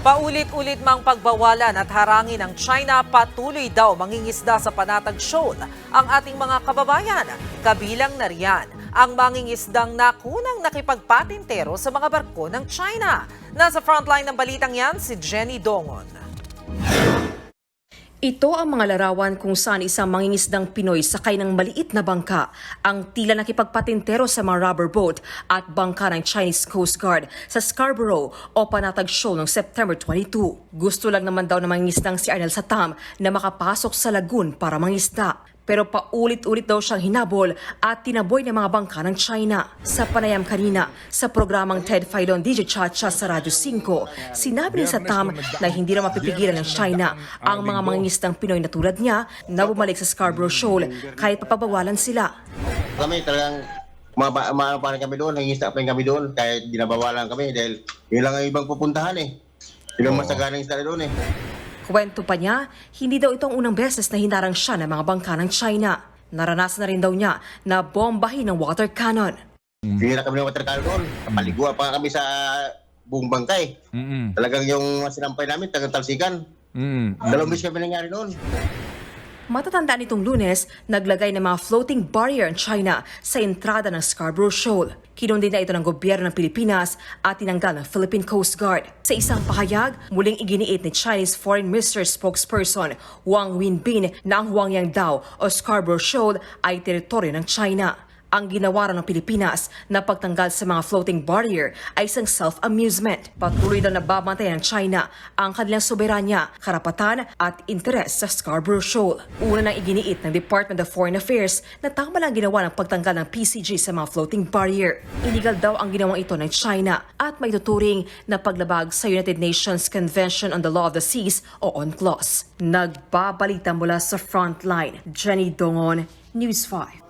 Paulit-ulit mang pagbawalan at harangin ng China patuloy daw mangingisda sa Panatag Shoal ang ating mga kababayan. Kabilang na riyan ang mangingisdang nakunang nakipagpatintero sa mga barko ng China. Nasa frontline ng balitang yan si Jenny Dongon. Ito ang mga larawan kung saan isang mangingisdang Pinoy sakay ng maliit na bangka ang tila nakipagpatintero sa mga rubber boat at bangka ng Chinese Coast Guard sa Scarborough o Panatag Shoal noong September 22. Gusto lang naman daw ng mangingisdang si Arnel Satam na makapasok sa lagoon para mangisda. Pero paulit-ulit daw siyang hinabol at tinaboy ng mga bangka ng China. Sa panayam kanina sa programang Ted Filon DJ Chacha sa Radyo 5, sinabi ni Satam na hindi na mapipigilan ng China ang mga mangingisdang Pinoy na tulad niya na bumalik sa Scarborough Shoal kahit papabawalan sila. kami talagang mga ba- mga parang kami doon, nangingista pa rin kami doon kahit ginabawalan kami dahil yun lang ang ibang pupuntahan eh. Yun ang masaganang isda doon eh. Kwento pa niya, hindi daw itong unang beses na hinarang siya ng mga bangka ng China. Naranasan na rin daw niya na bombahin ng water cannon. Hindi na kami ng water cannon doon. Kapaliguan pa kami sa buong bangkay. Mm-mm. Talagang yung sinampay namin, tagang talsikan. Mm. Dalawang beses kami nangyari doon. Matatandaan nitong lunes, naglagay ng mga floating barrier ang China sa entrada ng Scarborough Shoal. Kinundin na ito ng gobyerno ng Pilipinas at tinanggal ng Philippine Coast Guard. Sa isang pahayag, muling iginiit ni Chinese Foreign Minister spokesperson Wang Wenbin na ang Huangyang daw o Scarborough Shoal ay teritoryo ng China. Ang ginawa ng Pilipinas na pagtanggal sa mga floating barrier ay isang self-amusement. Patuloy daw nababantayan ng China ang kanilang soberanya, karapatan at interes sa Scarborough Shoal. Una nang iginiit ng Department of Foreign Affairs na tama lang ginawa ng pagtanggal ng PCG sa mga floating barrier. Illegal daw ang ginawang ito ng China at may tuturing na paglabag sa United Nations Convention on the Law of the Seas o UNCLOS. Nagbabalita mula sa Frontline, Jenny Dongon, News 5.